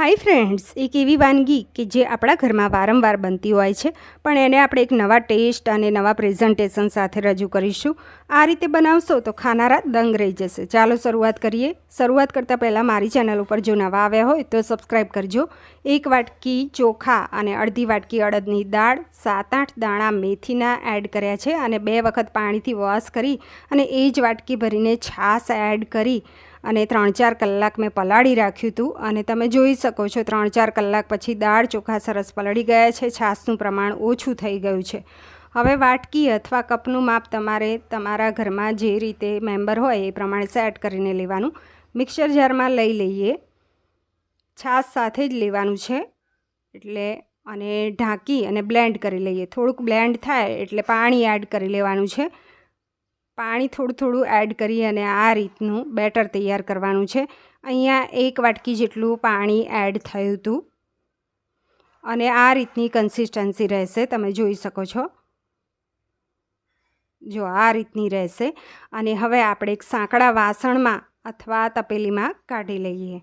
Hi friends એક એવી વાનગી કે જે આપણા ઘરમાં વારંવાર બનતી હોય છે, પણ એને આપણે એક નવા ટેસ્ટ અને નવા પ્રેઝન્ટેશન સાથે રજૂ કરીશું. આ રીતે બનાવશો તો ખાનારા દંગ રહી જશે. ચાલો શરૂઆત કરીએ. શરૂઆત કરતાં પહેલાં મારી ચેનલ ઉપર જો નવા આવ્યા હોય તો સબસ્ક્રાઈબ કરજો. એક વાટકી ચોખા અને અડધી વાટકી અડદની દાળ, સાત આઠ દાણા મેથીના એડ કર્યા છે અને બે વખત પાણીથી વોશ કરી અને એ જ વાટકી ભરીને છાશ એડ કરી. અને ત્રણ ચાર કલાક મેં પલાળી રાખ્યું હતું અને તમે જોઈ શકો છો ત્રણ ચાર કલાક પછી દાળ ચોખા સરસ પલળી ગયા છે, છાશનું પ્રમાણ ઓછું થઈ ગયું છે. હવે વાટકી અથવા કપનું માપ તમારે તમારા ઘરમાં જે રીતે મેમ્બર હોય એ પ્રમાણે સેટ કરીને લેવાનું. મિક્સર જારમાં લઈ લઈએ. છાશ સાથે જ લેવાનું છે. એટલે અને ઢાંકી અને બ્લેન્ડ કરી લઈએ. થોડુંક બ્લેન્ડ થાય એટલે પાણી એડ કરી લેવાનું છે. પાણી થોડું થોડું એડ કરી અને આ રીતનું બેટર તૈયાર કરવાનું છે. અહીંયા એક વાટકી જેટલું પાણી એડ થયું હતું. અને આ રીતની કન્સિસ્ટન્સી રહેશે, તમે જોઈ શકો છો. જો આ રીતની રહેશે, અને હવે આપણે એક સાંકડા વાસણમાં અથવા તપેલીમાં કાઢી લઈએ.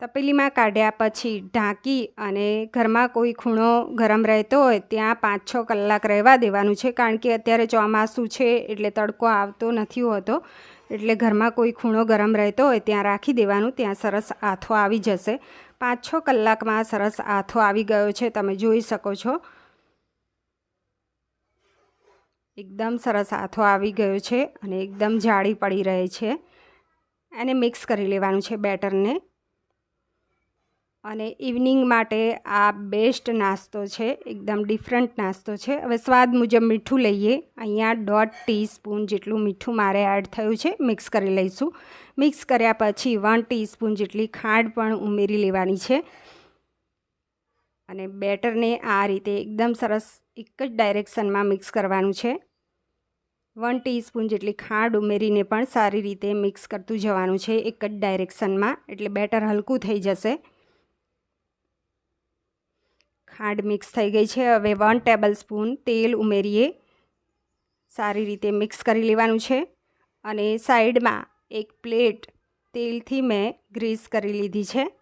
તપેલીમાં કાઢ્યા પછી ઢાંકી અને ઘરમાં કોઈ ખૂણો ગરમ રહેતો હોય ત્યાં પાંચ છ કલાક રહેવા દેવાનું છે. કારણ કે અત્યારે ચોમાસું છે એટલે તડકો આવતો નથી હોતો. એટલે ઘરમાં કોઈ ખૂણો ગરમ રહેતો હોય ત્યાં રાખી દેવાનું. ત્યાં સરસ આથો આવી જશે. પાંચ છ કલાકમાં સરસ આથો આવી ગયો છે. તમે જોઈ શકો છો. એકદમ સરસ આથો આવી ગયો છે અને એકદમ જાળી પડી રહે છે. એને મિક્સ કરી લેવાનું છે બેટરને. અને ઇવનિંગ માટે આ બેસ્ટ નાસ્તો છે, એકદમ ડિફરન્ટ નાસ્તો છે. હવે સ્વાદ મુજબ મીઠું લઈએ. અહીંયા દોઢ ટીસ્પૂન જેટલું મીઠું મારે એડ થયું છે. મિક્સ કરી લઈશું. મિક્સ કર્યા પછી વન ટીસ્પૂન જેટલી ખાંડ પણ ઉમેરી લેવાની છે. અને બેટરને આ રીતે એકદમ સરસ એક જ ડાયરેક્શનમાં મિક્સ કરવાનું છે. વન ટીસ્પૂન જેટલી ખાંડ ઉમેરીને પણ સારી રીતે મિક્સ કરતું જવાનું છે, એક જ ડાયરેક્શનમાં. એટલે બેટર હલકું થઈ જશે. ખાંડ મિક્સ થઈ ગઈ છે. હવે વન ટેબલ સ્પૂન તેલ ઉમેરીએ. સારી રીતે મિક્સ કરી લેવાનું છે. અને સાઈડમાં એક પ્લેટ તેલથી મેં ગ્રીસ કરી લીધી છે.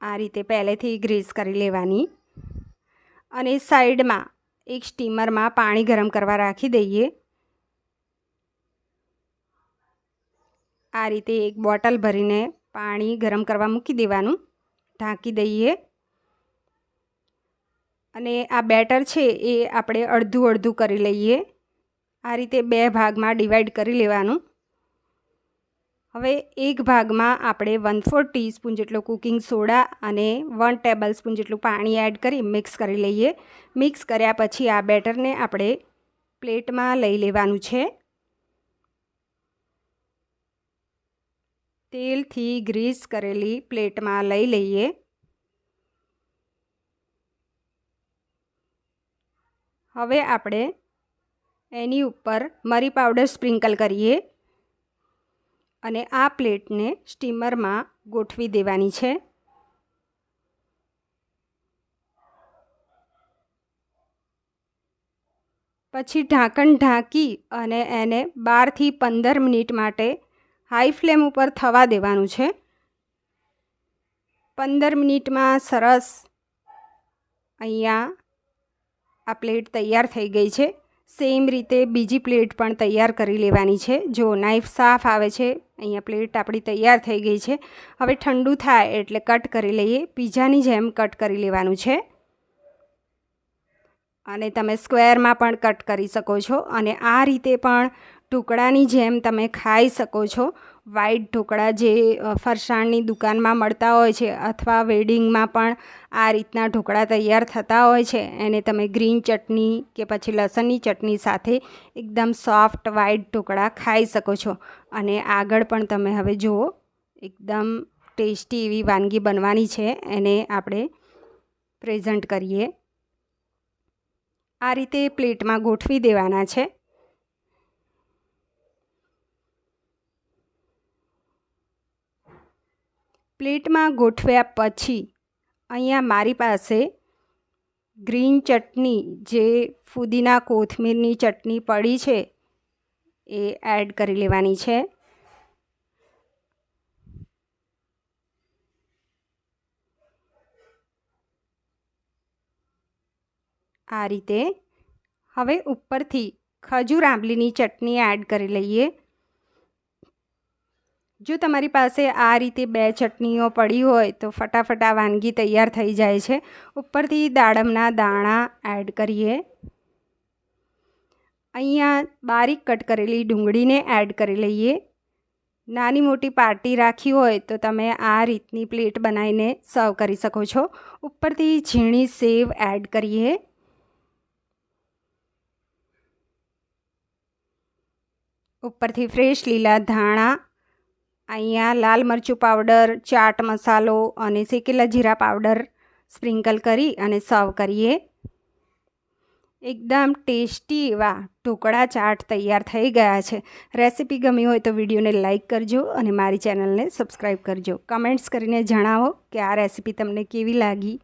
આ રીતે પહેલેથી ગ્રીસ કરી લેવાની. અને સાઈડમાં એક સ્ટીમરમાં પાણી ગરમ કરવા રાખી દઈએ. આ રીતે એક બોટલ ભરીને પાણી ગરમ કરવા મૂકી દેવાનું. ઢાંકી દઈએ. અને આ બેટર છે એ આપણે અડધું અડધું કરી લઈએ. આ રીતે બે ભાગમાં ડિવાઈડ કરી લેવાનું. હવે એક ભાગમાં આપણે વન ફોર ટીસ્પૂન જેટલો કુકિંગ સોડા અને વન ટેબલ સ્પૂન જેટલું પાણી એડ કરી મિક્સ કરી લઈએ. મિક્સ કર્યા પછી આ બેટરને આપણે પ્લેટમાં લઈ લેવાનું છે. તેલથી ગ્રીસ કરેલી પ્લેટમાં લઈ લઈએ. હવે આપણે એની ઉપર મરી પાવડર સ્પ્રિંકલ કરીએ અને આ પ્લેટને સ્ટીમરમાં ગોઠવી દેવાની છે. પછી ઢાંકણ ઢાંકી અને એને બારથી પંદર મિનિટ માટે હાઈ ફ્લેમ ઉપર થવા દેવાનું છે. પંદર મિનિટમાં સરસ અહીંયા આ પ્લેટ તૈયાર થઈ ગઈ છે. સેમ રીતે બીજી પ્લેટ પણ તૈયાર કરી લેવાની છે. જો નાઈફ સાફ આવે છે, અહીંયા પ્લેટ આપણી તૈયાર થઈ ગઈ છે. હવે ઠંડુ થાય એટલે કટ કરી લઈએ. પીઝાની જેમ કટ કરી લેવાનું છે. અને તમે સ્ક્વેરમાં પણ કટ કરી શકો છો. અને આ રીતે પણ ટુકડાની જેમ તમે ખાઈ શકો છો. વ્હાઈટ ઢોકળા જે ફરસાણની દુકાનમાં મળતા હોય છે અથવા વેડિંગમાં પણ આ રીતના ઢોકળા તૈયાર થતા હોય છે. એને તમે ગ્રીન ચટણી કે પછી લસણની ચટણી સાથે એકદમ સોફ્ટ વાઈટ ઢોકળા ખાઈ શકો છો. અને આગળ પણ તમે હવે જુઓ, એકદમ ટેસ્ટી એવી વાનગી બનવાની છે. એને આપણે પ્રેઝન્ટ કરીએ. આ રીતે પ્લેટમાં ગોઠવી દેવાના છે. પ્લેટમાં ગોઠવ્યા પછી અહીંયા મારી પાસે ગ્રીન ચટણી જે ફુદીના કોથમીરની ચટણી પડી છે એ એડ કરી લેવાની છે. આ રીતે હવે ઉપરથી ખજૂર આંબલીની ચટણી એડ કરી લઈએ. જો તમારી પાસે આ રીતે બે ચટણીઓ પડી હોય તો ફટાફટ આ વાનગી તૈયાર થઈ જાય છે. ઉપરથી દાડમના દાણા એડ કરીએ. અહીંયા બારીક કટ કરેલી ડુંગળીને એડ કરી લઈએ. નાની મોટી પાર્ટી રાખી હોય તો તમે આ રીતની પ્લેટ બનાવીને સર્વ કરી શકો છો. ઉપરથી ઝીણી સેવ એડ કરીએ. ઉપરથી ફ્રેશ લીલા ધાણા અહીંયા લાલ મરચું પાવડર, ચાટ મસાલો અને શેકેલા જીરા પાવડર સ્પ્રિંકલ કરી અને સર્વ કરીએ. એકદમ ટેસ્ટી એવા ઢોકળા ચાટ તૈયાર થઈ ગયા છે. રેસીપી ગમી હોય તો વિડીયોને લાઇક કરજો અને મારી ચેનલને સબસ્ક્રાઈબ કરજો. કમેન્ટ્સ કરીને જણાવો કે આ રેસીપી તમને કેવી લાગી.